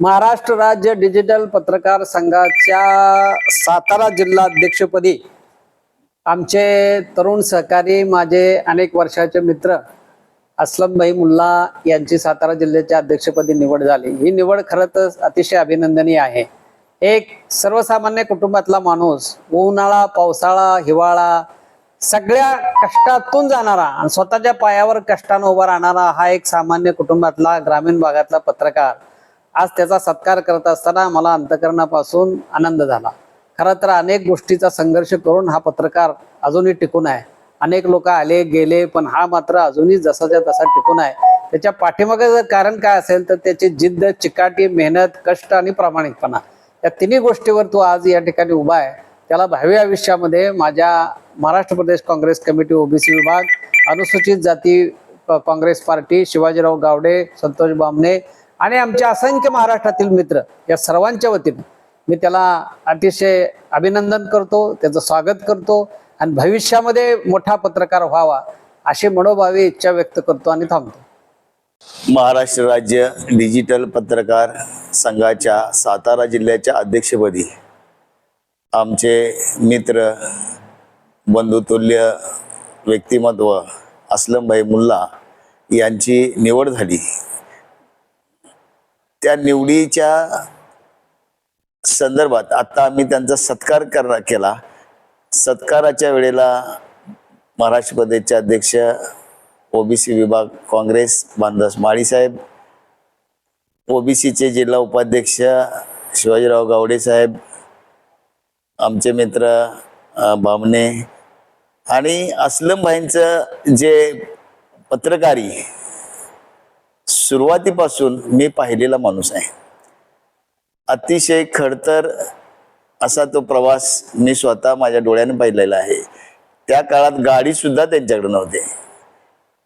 महाराष्ट्र राज्य डिजिटल पत्रकार संघाच्या सातारा जिल्हा अध्यक्षपदी आमचे तरुण सहकारी माझे अनेक वर्षाचे मित्र असलम भाई मुल्ला यांची सातारा जिल्ह्याच्या अध्यक्षपदी निवड झाली. ही निवड खरं तर अतिशय अभिनंदनीय आहे. एक सर्वसामान्य कुटुंबातला माणूस उन्हाळा पावसाळा हिवाळा सगळ्या कष्टातून जाणारा आणि स्वतःच्या पायावर कष्टानं उभा राहणारा हा एक सामान्य कुटुंबातला ग्रामीण भागातला पत्रकार. आज त्याचा सत्कार करत असताना मला अंतकरणापासून आनंद झाला. खरं तर अनेक गोष्टीचा संघर्ष करून हा पत्रकार अजूनही टिकून आहे. अनेक लोक आले गेले पण हा मात्र अजूनही जसाच्या तसा टिकून आहे. त्याच्या पाठीमागे जर कारण काय असेल तर त्याची जिद्द चिकाटी मेहनत कष्ट आणि प्रामाणिकपणा या तिन्ही गोष्टीवर तो आज या ठिकाणी उभा आहे. त्याला भावी आयुष्यामध्ये माझ्या महाराष्ट्र प्रदेश काँग्रेस कमिटी ओबीसी विभाग अनुसूचित जाती काँग्रेस पार्टी शिवाजीराव गावडे संतोष बामणे आणि आमचे असंख्य महाराष्ट्रातील मित्र या सर्वांच्या वतीने मी त्याला अतिशय अभिनंदन करतो त्याचं स्वागत करतो आणि भविष्यामध्ये मोठा पत्रकार व्हावा अशी मनोभावी इच्छा व्यक्त करतो आणि थांबतो. महाराष्ट्र राज्य डिजिटल पत्रकार संघाच्या सातारा जिल्ह्याच्या अध्यक्षपदी आमचे मित्र बंधुतुल्य व्यक्तिमत्व असलमभाई मुल्ला यांची निवड झाली. त्या निवडीच्या संदर्भात आता आम्ही त्यांचा सत्कार करा केला. सत्काराच्या वेळेला महाराष्ट्र प्रदेशचे अध्यक्ष ओबीसी विभाग काँग्रेस बांधस माळीसाहेब ओबीसीचे जिल्हा उपाध्यक्ष शिवाजीराव गावडे साहेब आमचे मित्र बामणे आणि असलम भाईंचं जे पत्रकारी सुरुवातीपासून मी पाहिलेला माणूस आहे. अतिशय खडतर असा तो प्रवास मी स्वतः माझ्या डोळ्याने पाहिलेला आहे. त्या काळात गाडी सुद्धा त्यांच्याकडे नव्हते.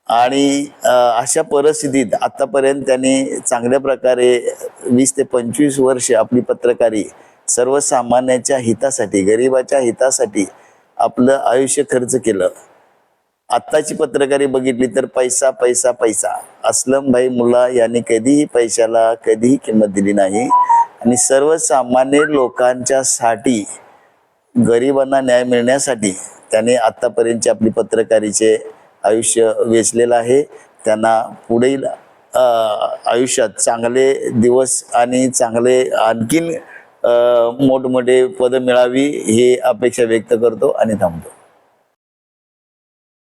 आणि अशा परिस्थितीत आतापर्यंत त्यांनी चांगल्या प्रकारे वीस ते पंचवीस वर्ष आपली पत्रकारी सर्वसामान्याच्या हितासाठी गरिबाच्या हितासाठी आपलं आयुष्य खर्च केलं. आत्ताची पत्रकारी बघितली तर पैसा पैसा पैसा. असलम भाई मुला यांनी कधीही पैशाला कधीही किंमत दिली नाही. आणि सर्वसामान्य लोकांच्या साठी गरिबांना न्याय मिळण्यासाठी त्याने आत्तापर्यंतचे आपली पत्रकारीचे आयुष्य वेचलेलं आहे. त्यांना पुढील आयुष्यात चांगले दिवस आणि चांगले आणखीन मोठमोठे पद मिळावी ही अपेक्षा व्यक्त करतो आणि थांबतो.